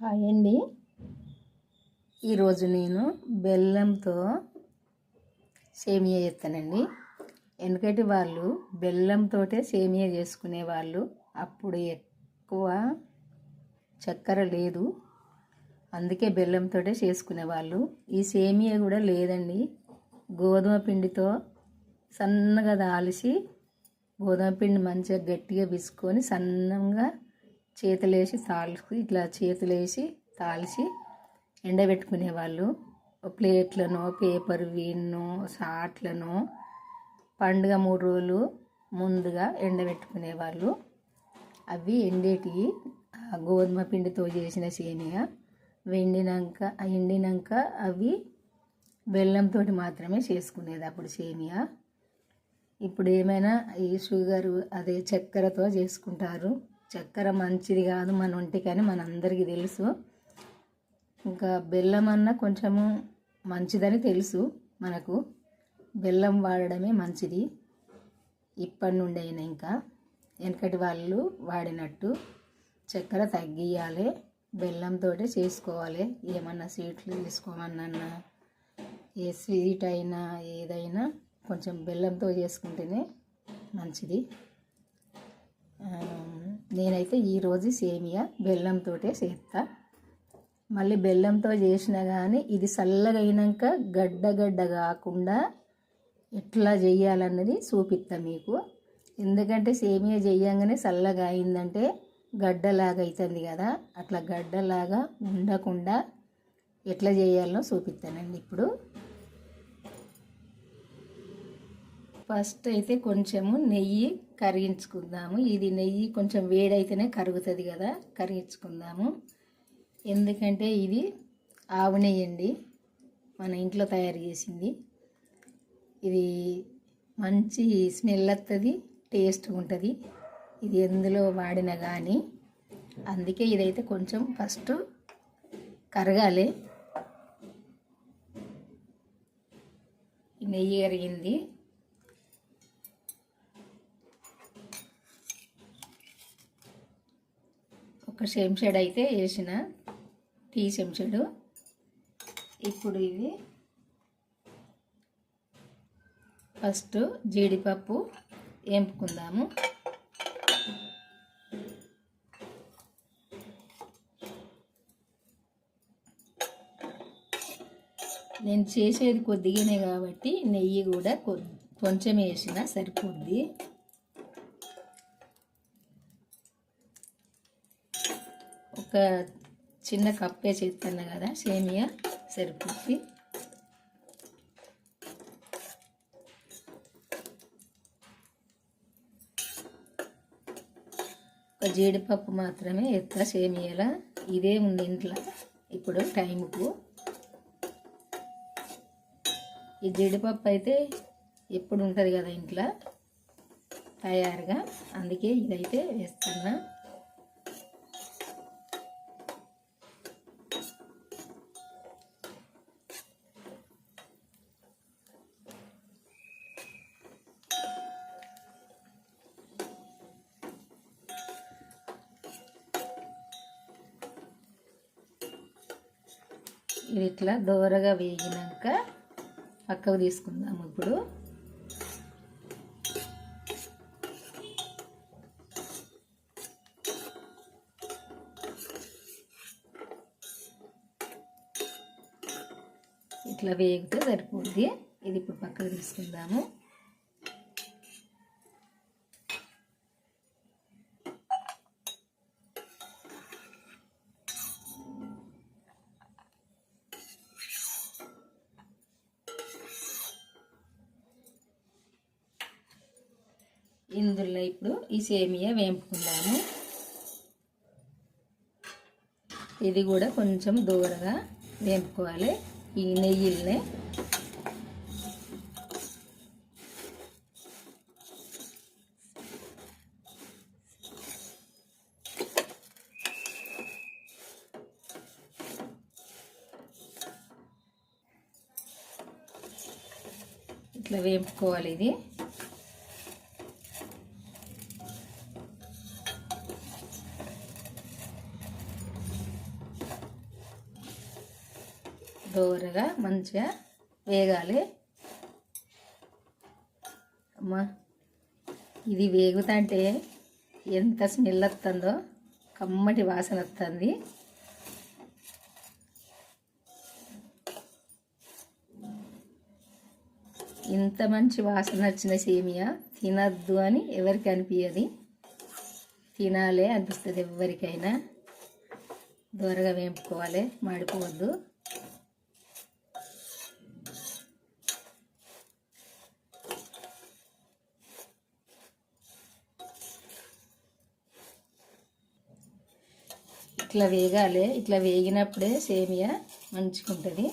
Hi అండి. ఈరోజు నేను బెల్లంతో సేమియా చేస్తానండి. ఎందుకంటే వాళ్ళు బెల్లంతో సేమియా చేసుకునే వాళ్ళు. అప్పుడు ఎక్కువ చక్కెర లేదు. అందుకే బెల్లంతో చేసుకునేవాళ్ళు ఈ సేమియా కూడా లేదండి. గోధుమ పిండితో సన్నగా దాల్చి గోధుమ పిండి మంచిగా గట్టిగా పిసుకొని సన్నంగా చేతులేసి తాల్చి ఇట్లా చేతులేసి తాల్చి ఎండబెట్టుకునేవాళ్ళు. ప్లేట్లను పేపర్ వీన్ను సాట్లను పండుగ మూడు రోజులు ముందుగా ఎండబెట్టుకునేవాళ్ళు. అవి ఎండేటివి ఆ గోధుమ పిండితో చేసిన సేమియా. వెండినాక ఎండినాక అవి బెల్లంతో మాత్రమే చేసుకునేది అప్పుడు సేమియా. ఇప్పుడు ఏమైనా ఈ షుగర్ అదే చక్కెరతో చేసుకుంటారు. చక్కెర మంచిది కాదు మన ఒంటికని మనందరికీ తెలుసు. ఇంకా బెల్లం అన్న కొంచెము మంచిదని తెలుసు మనకు. బెల్లం వాడడమే మంచిది. ఇప్పటి నుండి అయినా ఇంకా వెనకటి వాళ్ళు వాడినట్టు చక్కెర తగ్గియాలి బెల్లంతో చేసుకోవాలి. ఏమన్నా స్వీట్లు తీసుకోమన్నా ఏ స్వీట్ అయినా ఏదైనా కొంచెం బెల్లంతో చేసుకుంటేనే మంచిది. నేనైతే ఈరోజు సేమియా బెల్లంతో చేస్తా. మళ్ళీ బెల్లంతో చేసినా కానీ ఇది చల్లగైనాక గడ్డ గడ్డ కాకుండా ఎట్లా చేయాలన్నది చూపిస్తా మీకు. ఎందుకంటే సేమియా చేయంగానే చల్లగా అయిందంటే గడ్డలాగా అవుతుంది కదా. అట్లా గడ్డలాగా ఉండకుండా ఎట్లా చేయాలో చూపిస్తానండి ఇప్పుడు. ఫస్ట్ అయితే కొంచెము నెయ్యి కరిగించుకుందాము. ఇది నెయ్యి కొంచెం వేడైతేనే కరుగుతుంది కదా కరిగించుకుందాము. ఎందుకంటే ఇది ఆవు నెయ్యి అండి మన ఇంట్లో తయారు చేసింది. ఇది మంచి స్మెల్ వస్తుంది టేస్ట్ ఉంటుంది. ఇది ఎందులో వాడినా కానీ అందుకే ఇదైతే కొంచెం ఫస్ట్ కరగాలి. నెయ్యి కరిగింది. ఒక చెంచాడు అయితే వేసిన టీ చెంచాడు ఇప్పుడు ఇది ఫస్ట్ జీడిపప్పు వేంపుకుందాము. నేను చేసేది కొద్దిగానే కాబట్టి నెయ్యి కూడా కొంచెం వేసిన సరిపోద్ది. ఒక చిన్న కప్పే చేస్తాను కదా సేమియా సరిపోద్ది ఒక జీడిపప్పు మాత్రమే ఎత్తా సేమియాల. ఇదే ఉంది ఇంట్లో. ఇప్పుడు టైంకు ఈ జీడిపప్పు అయితే ఎప్పుడు ఉంటుంది కదా ఇంట్లో? తయారుగా. అందుకే ఇదైతే వేస్తున్నా. ఇవి ఇట్లా దోరగా వేగినాక పక్కకు తీసుకుందాము ఇప్పుడు. ఇట్లా వేగితే సరిపోద్ది. ఇది ఇప్పుడు పక్కకు తీసుకుందాము ఇందులో ఇప్పుడు ఈ సేమియా వేంపుకుందాము. ఇది కూడా కొంచెం దూరగా వేపుకోవాలి. ఈ నెయ్యిల్ని. ఇట్లా వేపుకోవాలి ఇది. దోరగా మంచిగా వేగాలి. అమ్మా ఇది వేగుతుంటే ఎంత స్మెల్ వస్తుందో కమ్మటి వాసన వస్తుంది. ఇంత మంచి వాసన వచ్చిన సేమియా తినద్దు అని ఎవరికి అనిపించదు తినాలి అనిపిస్తుంది ఎవరికైనా. దూరగా వేపుకోవాలి మాడిపోవద్దు. ఇట్లా వేగాలి ఇట్లా వేగినప్పుడే సేమియా మంచుకుంటుంది.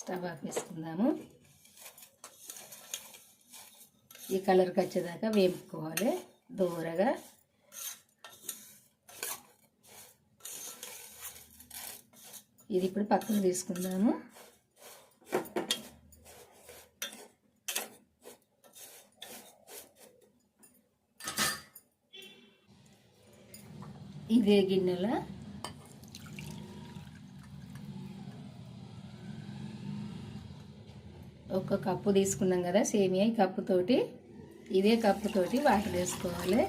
స్టవ్ ఆఫ్ వేసుకుందాము ఈ కలర్కి వచ్చేదాకా వేపుకోవాలి దూరగా. ఇది ఇప్పుడు పక్కకు తీసుకుందాము. ఇదే గిన్నెల? ఒక కప్పు తీసుకున్నాం కదా సేమియా ఈ కప్పుతోటి ఇదే కప్పుతోటి వాటర్ వేసుకోవాలి.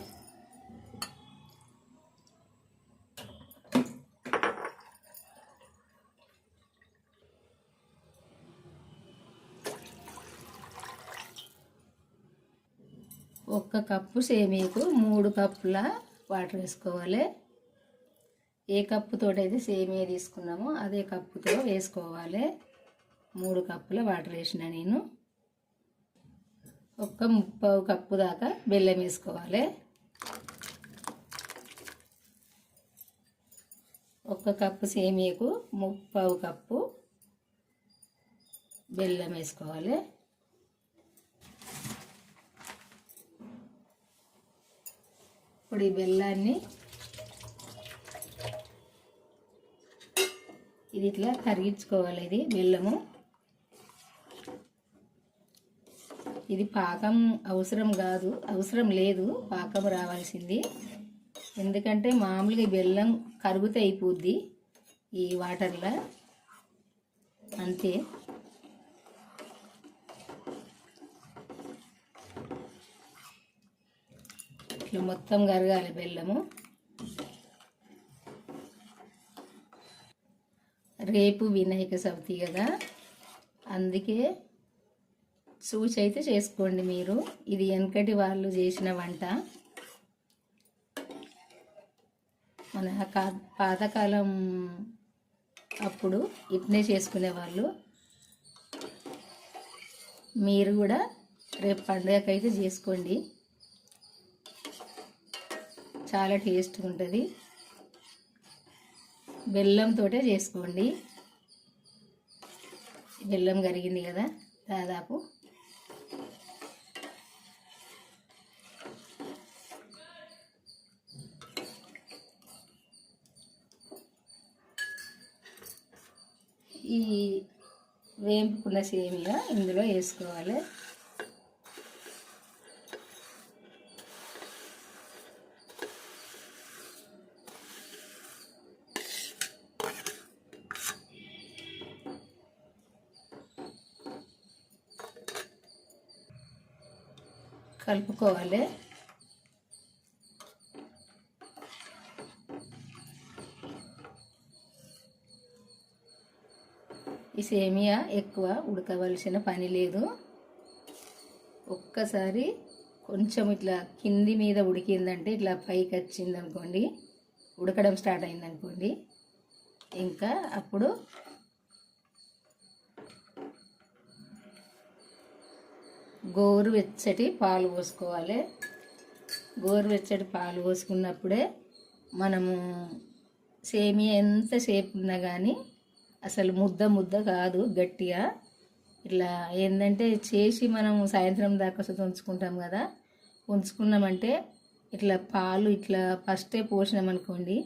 ఒక్క కప్పు సేమియాకు మూడు కప్పుల వాటర్ వేసుకోవాలి. ఏ కప్పుతో అయితే సేమియా తీసుకున్నామో అదే కప్పుతో వేసుకోవాలి. మూడు కప్పుల వాటర్ వేసిన నేను. ఒక్క ముప్పావు కప్పు దాకా బెల్లం వేసుకోవాలి. ఒక్క కప్పు సేమియాకు ముప్పావు కప్పు బెల్లం వేసుకోవాలి. ఇప్పుడు ఈ బెల్లాన్ని ఇది ఇట్లా కరిగించుకోవాలి ఇది బెల్లము. ఇది పాకం అవసరం కాదు అవసరం లేదు పాకం రావాల్సింది. ఎందుకంటే మామూలుగా బెల్లం కరుగుతే అయిపోద్ది ఈ వాటర్లో. అంతే. ఇట్లా మొత్తం కరగాలి బెల్లము. రేపు వినాయక చవితి కదా. అందుకే సూచి అయితే చేసుకోండి మీరు. ఇది వెనకటి వాళ్ళు చేసిన వంట. మన కా- పాతకాలం అప్పుడు ఇట్నే చేసుకునేవాళ్ళు మీరు కూడా రేపు పండుగకైతే చేసుకోండి. చాలా టేస్ట్గా ఉంటుంది. బెల్లంతోటే చేసుకోండి. బెల్లం కరిగింది కదా దాదాపు. ఈ వేంపుకున్న సేమియా ఇందులో వేసుకోవాలి. కలుపుకోవాలి. ఈ సేమియా ఎక్కువ ఉడకవలసిన పని లేదు. ఒక్కసారి కొంచెం ఇట్లా కింది మీద ఉడికిందంటే ఇట్లా పైకి వచ్చిందనుకోండి ఉడకడం స్టార్ట్ అయిందనుకోండి ఇంకా అప్పుడు గోరువెచ్చటి పాలు పోసుకోవాలి. గోరువెచ్చటి పాలు పోసుకున్నప్పుడే మనము సేమియా ఎంతసేపు ఉన్నా కానీ అసలు ముద్ద ముద్ద కాదు గట్టిగా. ఇట్లా ఏంటంటే చేసి మనం సాయంత్రం దాకా ఉంచుకుంటాం కదా. ఉంచుకున్నామంటే ఇట్లా పాలు ఇట్లా ఫస్టే పోసినామనుకోండి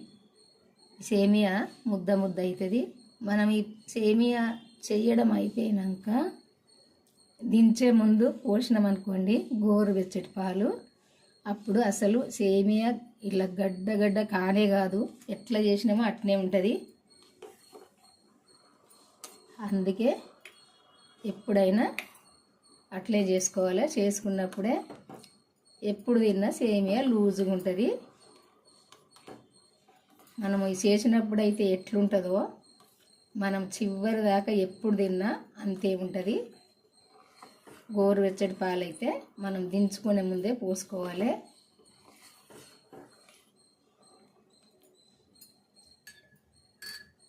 సేమియా ముద్ద ముద్ద అవుతుంది మనం ఈ సేమియా చేయడం అయిపోయినాక దించే ముందు పోసినామనుకోండి గోరు వెచ్చటి పాలు. అప్పుడు అసలు సేమియా ఇలా గడ్డ గడ్డ కానే కాదు. ఎట్లా చేసినామో అట్నే ఉంటుంది. అందుకే ఎప్పుడైనా అట్లే చేసుకోవాలి. చేసుకున్నప్పుడే ఎప్పుడు తిన్నా సేమియా లూజుగా ఉంటుంది. మనం చేసినప్పుడైతే చేసినప్పుడు అయితే ఎట్లుంటుందో మనం చివరి దాకా ఎప్పుడు తిన్నా అంతే ఉంటుంది. గోరువెచ్చటి పాలైతే మనం దించుకునే ముందే పోసుకోవాలి.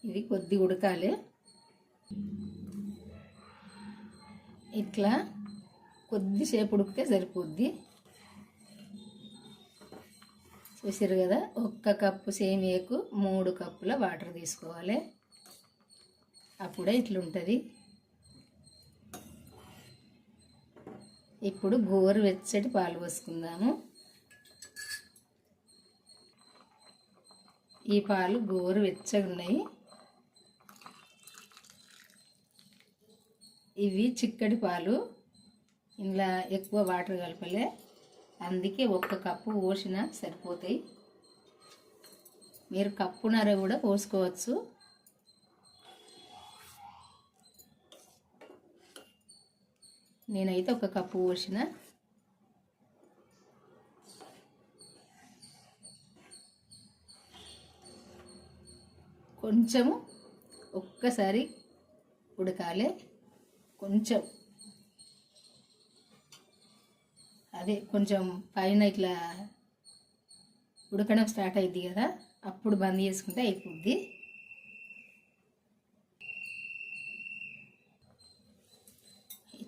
ఇది కొద్ది ఉడకాలి. ఇట్లా కొద్దిసేపు ఉడికితే సరిపోద్ది. చూసారు కదా ఒక్క కప్పు సేమియాకు మూడు కప్పుల వాటర్ తీసుకోవాలి. అప్పుడే ఇట్లుంటుంది. ఇప్పుడు గోరు వెచ్చటి పాలు పోసుకుందాము. ఈ పాలు గోరు వెచ్చగా ఉన్నాయి. ఇవి చిక్కటి పాలు. ఇలా ఎక్కువ వాటర్ కలపలే. అందుకే ఒక్క కప్పు పోసినా సరిపోతాయి. మీరు కప్పునర కూడా పోసుకోవచ్చు. నేనైతే ఒక కప్పు పోసిన. కొంచెము ఒక్కసారి ఉడకాలి. కొంచెం. అదే కొంచెం పైన ఇట్లా ఉడకడం స్టార్ట్ అయింది కదా అప్పుడు బంద్ చేసుకుంటే అయిపోద్ది.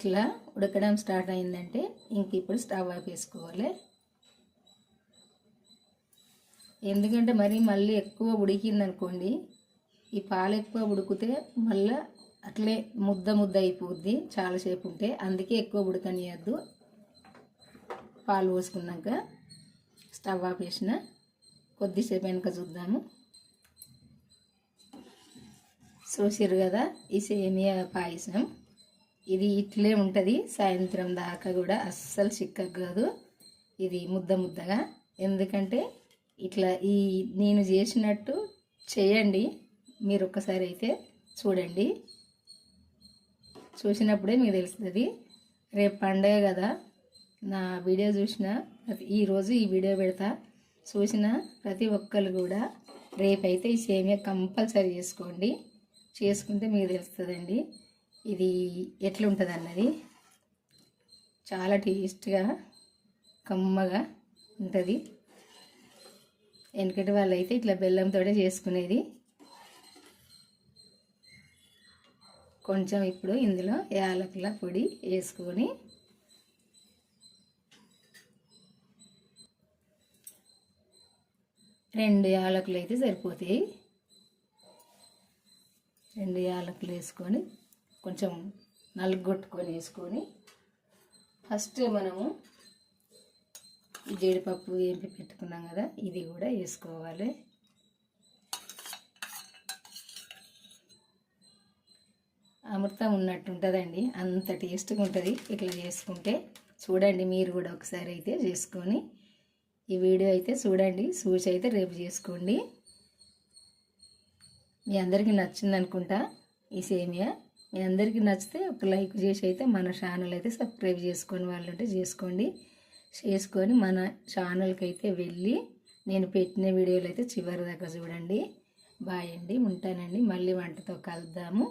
ఇట్లా ఉడకడం స్టార్ట్ అయిందంటే ఇంక ఇప్పుడు స్టవ్ ఆఫ్ వేసుకోవాలి ఎందుకంటే మరి మళ్ళీ ఎక్కువ ఉడికిందనుకోండి ఈ పాలు ఎక్కువ ఉడికితే మళ్ళీ అట్లే ముద్ద ముద్ద అయిపోద్ది చాలాసేపు ఉంటే. అందుకే ఎక్కువ ఉడకనియద్దు. పాలు పోసుకున్నాక స్టవ్ ఆఫ్ వేసిన కొద్దిసేపు వెనక చూద్దాము. చూసారు కదా ఈ సేమియా పాయసం. ఇది ఇట్లే ఉంటుంది. సాయంత్రం దాకా కూడా అస్సలు చిక్కగా కాదు. ఇది ముద్ద ముద్దగా. ఎందుకంటే ఇట్లా ఈ నేను చేసినట్టు చేయండి. మీరు ఒక్కసారి అయితే చూడండి. చూసినప్పుడే మీకు తెలుస్తుంది. రేపు పండగ కదా. నా వీడియో చూసిన ఈరోజు ఈ వీడియో పెడతా. చూసిన ప్రతి ఒక్కరు కూడా రేపైతే ఈ సేమియా కంపల్సరీ చేసుకోండి. చేసుకుంటే మీకు తెలుస్తుందండి. ఇది ఎట్లుంటుంది అన్నది చాలా టేస్ట్గా కమ్మగా ఉంటుంది. వెనకటి వాళ్ళు అయితే ఇట్లా బెల్లంతో చేసుకునేది. కొంచెం ఇప్పుడు ఇందులో యాలకుల పొడి వేసుకొని రెండు యాలకులు అయితే సరిపోతాయి. రెండు యాలకులు వేసుకొని కొంచెం నలుగొట్టుకొని వేసుకొని ఫస్ట్ మనము ఈ జీడిపప్పు ఏంపి పెట్టుకున్నాం కదా ఇది కూడా వేసుకోవాలి. అమృతం ఉన్నట్టు ఉంటుందండి అంత టేస్ట్గా ఉంటుంది. ఇట్లా చేసుకుంటే చూడండి మీరు కూడా ఒకసారి అయితే చేసుకొని ఈ వీడియో అయితే చూడండి సూచి అయితే రేపు చేసుకోండి. మీ అందరికీ నచ్చింది అనుకుంటా ఈ సేమియా. మీ అందరికీ నచ్చితే ఒక లైక్ చేసి అయితే మన ఛానల్ అయితే సబ్స్క్రైబ్ చేసుకొని వాళ్ళంటే చేసుకోండి. చేసుకొని మన ఛానల్కి అయితే వెళ్ళి నేను పెట్టిన వీడియోలు అయితే చివరి దాకా చూడండి. బాయ్ అండి ఉంటానండి. మళ్ళీ వంటతో కలుద్దాము.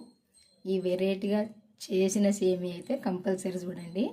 ఈ వెరైటీగా చేసిన సేమి అయితే కంపల్సరీ చూడండి.